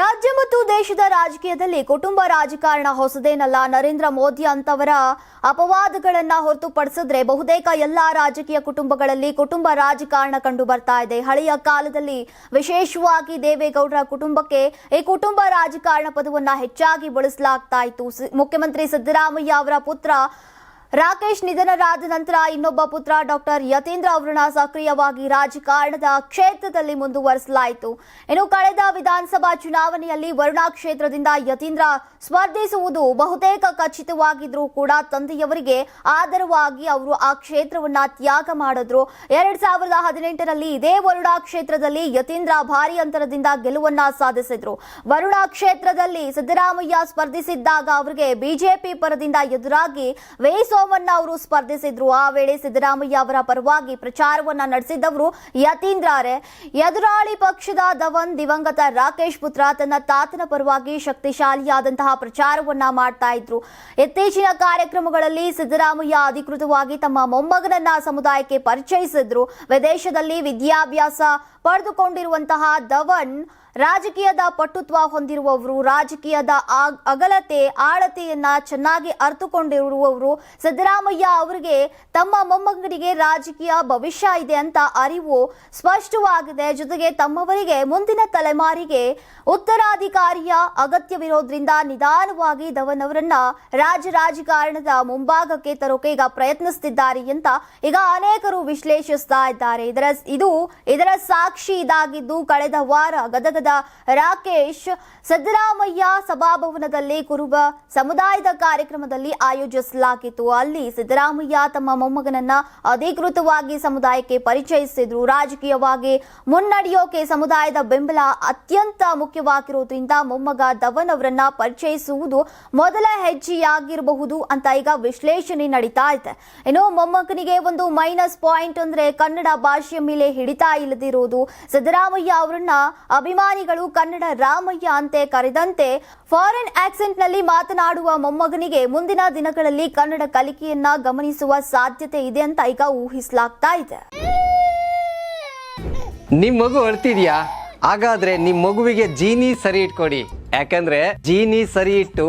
ರಾಜ್ಯ ಮತ್ತು ದೇಶದ ರಾಜಕೀಯದಲ್ಲಿ ಕುಟುಂಬ ರಾಜಕಾರಣ ಹೊಸದೇನಲ್ಲ. ನರೇಂದ್ರ ಮೋದಿ ಅಂತವರ ಅಪವಾದಗಳನ್ನ ಹೊರತುಪಡಿಸಿದ್ರೆ ಬಹುತೇಕ ಎಲ್ಲಾ ರಾಜಕೀಯ ಕುಟುಂಬಗಳಲ್ಲಿ ಕುಟುಂಬ ರಾಜಕಾರಣ ಕಂಡು ಬರ್ತಾ ಇದೆ. ಹಳೆಯ ಕಾಲದಲ್ಲಿ ವಿಶೇಷವಾಗಿ ದೇವೇಗೌಡರ ಕುಟುಂಬಕ್ಕೆ ಈ ಕುಟುಂಬ ರಾಜಕಾರಣ ಪದವನ್ನ ಹೆಚ್ಚಾಗಿ ಬಳಸಲಾಗ್ತಾ ಇತ್ತು. ಮುಖ್ಯಮಂತ್ರಿ ಸಿದ್ದರಾಮಯ್ಯ ಅವರ ಪುತ್ರ ರಾಕೇಶ್ ನಿಧನರಾದ ನಂತರ ಇನ್ನೊಬ್ಬ ಪುತ್ರ ಡಾಕ್ಟರ್ ಯತೀಂದ್ರ ಅವರನ್ನ ಸಕ್ರಿಯವಾಗಿ ರಾಜಕಾರಣದ ಕ್ಷೇತ್ರದಲ್ಲಿ ಮುಂದುವರಿಸಲಾಯಿತು. ಇನ್ನು ಕಳೆದ ವಿಧಾನಸಭಾ ಚುನಾವಣೆಯಲ್ಲಿ ವರುಣಾ ಕ್ಷೇತ್ರದಿಂದ ಯತೀಂದ್ರ ಸ್ಪರ್ಧಿಸುವುದು ಬಹುತೇಕ ಖಚಿತವಾಗಿದ್ರೂ ಕೂಡ ತಂದೆಯವರಿಗೆ ಆಧಾರವಾಗಿ ಅವರು ಆ ಕ್ಷೇತ್ರವನ್ನ ತ್ಯಾಗ ಮಾಡಿದ್ರು. ಎರಡ್ ಸಾವಿರದ ಹದಿನೆಂಟರಲ್ಲಿ ಇದೇ ವರುಣಾ ಕ್ಷೇತ್ರದಲ್ಲಿ ಯತೀಂದ್ರ ಭಾರಿ ಅಂತರದಿಂದ ಗೆಲುವನ್ನ ಸಾಧಿಸಿದ್ರು. ವರುಣಾ ಕ್ಷೇತ್ರದಲ್ಲಿ ಸಿದ್ದರಾಮಯ್ಯ ಸ್ಪರ್ಧಿಸಿದ್ದಾಗ ಅವರಿಗೆ ಬಿಜೆಪಿ ಪರದಿಂದ ಎದುರಾಗಿ ವೈ ಸೋಮಣ್ಣ ಅವರು ಸ್ಪರ್ಧಿಸಿದ್ರು. ಆ ವೇಳೆ ಸಿದ್ದರಾಮಯ್ಯ ಅವರ ಪರವಾಗಿ ಪ್ರಚಾರವನ್ನ ನಡೆಸಿದ್ದವರು ಯತೀಂದ್ರಾರೆ. ಎದುರಾಳಿ ಪಕ್ಷದ ಧವನ್, ದಿವಂಗತ ರಾಕೇಶ್ ಪುತ್ರ ತನ್ನ ತಾತನ ಪರವಾಗಿ ಶಕ್ತಿಶಾಲಿಯಾದಂತಹ ಪ್ರಚಾರವನ್ನ ಮಾಡ್ತಾ ಇದ್ರು. ಇತ್ತೀಚಿನ ಕಾರ್ಯಕ್ರಮಗಳಲ್ಲಿ ಸಿದ್ದರಾಮಯ್ಯ ಅಧಿಕೃತವಾಗಿ ತಮ್ಮ ಮೊಮ್ಮಗನನ್ನ ಸಮುದಾಯಕ್ಕೆ ಪರಿಚಯಿಸಿದ್ರು. ವಿದೇಶದಲ್ಲಿ ವಿದ್ಯಾಭ್ಯಾಸ ಪಡೆದುಕೊಂಡಿರುವಂತಹ ಧವನ್ ರಾಜಕೀಯದ ಪಟುತ್ವ ಹೊಂದಿರುವವರು, ರಾಜಕೀಯದ ಅಗಲತೆ, ಆಳತೆಯನ್ನ ಚೆನ್ನಾಗಿ ಅರ್ಥಕೊಂಡಿರುವವರು ಸಿದ್ದರಾಮಯ್ಯ ಅವರಿಗೆ ತಮ್ಮ ಮೊಮ್ಮಗನಿಗೆ ರಾಜಕೀಯ ಭವಿಷ್ಯ ಇದೆ ಅಂತ ಅರಿವು ಸ್ಪಷ್ಟವಾಗಿದೆ. ಜೊತೆಗೆ ತಮ್ಮವರಿಗೆ ಮುಂದಿನ ತಲೆಮಾರಿಗೆ ಉತ್ತರಾಧಿಕಾರಿಯ ಅಗತ್ಯವಿರೋದ್ರಿಂದ ನಿಧಾನವಾಗಿ ಧವನ್ ಅವರನ್ನ ರಾಜ್ಯ ರಾಜಕಾರಣದ ಮುಂಭಾಗಕ್ಕೆ ತರೋಕೆ ಈಗ ಪ್ರಯತ್ನಿಸುತ್ತಿದ್ದಾರೆ ಅಂತ ಈಗ ಅನೇಕರು ವಿಶ್ಲೇಷಿಸ್ತಾ ಇದ್ದಾರೆ. ಇದರ, ಇದು ಇದರ ಸಾಕ್ಷಿ ಇದಾಗಿದ್ದು, ಕಳೆದ ವಾರ ಗದಗದ ರಾಕೇಶ್ ಸಿದ್ದರಾಮಯ್ಯ ಸಭಾಭವನದಲ್ಲಿ ಕುರುಬ ಸಮುದಾಯದ ಕಾರ್ಯಕ್ರಮದಲ್ಲಿ ಆಯೋಜಿಸಲಾಗಿತ್ತು. ಅಲ್ಲಿ ಸಿದ್ದರಾಮಯ್ಯ ತಮ್ಮ ಮೊಮ್ಮಗನನ್ನ ಅಧಿಕೃತವಾಗಿ ಸಮುದಾಯಕ್ಕೆ ಪರಿಚಯಿಸಿದ್ರು. ರಾಜಕೀಯವಾಗಿ ಮುನ್ನಡೆಯೋಕೆ ಸಮುದಾಯದ ಬೆಂಬಲ ಅತ್ಯಂತ ಮುಖ್ಯವಾಗಿರೋದ್ರಿಂದ ಮೊಮ್ಮಗ ಧವನ್ ಅವರನ್ನ ಪರಿಚಯಿಸುವುದು ಮೊದಲ ಹೆಜ್ಜೆಯಾಗಿರಬಹುದು ಅಂತ ಈಗ ವಿಶ್ಲೇಷಣೆ ನಡೀತಾ ಇದೆ. ಇನ್ನು ಮೊಮ್ಮಗನಿಗೆ ಒಂದು ಮೈನಸ್ ಪಾಯಿಂಟ್ ಅಂದ್ರೆ ಕನ್ನಡ ಭಾಷೆಯ ಮೇಲೆ ಹಿಡಿತಾ ಇಲ್ಲದಿರೋದು ಸಿದ್ದರಾಮಯ್ಯ ಅವರನ್ನ ಅಭಿಮಾನಿಗಳು ಕನ್ನಡ ರಾಮಯ್ಯ ಅಂತೆ ಕರೆದಂತೆ ಫಾರಿನ್ ಆಕ್ಸೆಂಟ್ನಲ್ಲಿ ಮಾತನಾಡುವ ಮೊಮ್ಮಗನಿಗೆ ಮುಂದಿನ ದಿನಗಳಲ್ಲಿ ಕನ್ನಡ ಕಲಿಕೆಯನ್ನ ಗಮನಿಸುವ ಸಾಧ್ಯತೆ ಇದೆ ಅಂತ ಈಗ ಊಹಿಸಲಾಗ್ತಾ ಇದೆ. ನಿಮ್ ಮಗು ಅಳ್ತಿದ್ಯಾ? ಹಾಗಾದ್ರೆ ನಿಮ್ ಮಗುವಿಗೆ ಜೀನಿ ಸರಿ ಇಟ್ಕೊಡಿ. ಯಾಕಂದ್ರೆ ಜೀನಿ ಸರಿ ಇಟ್ಟು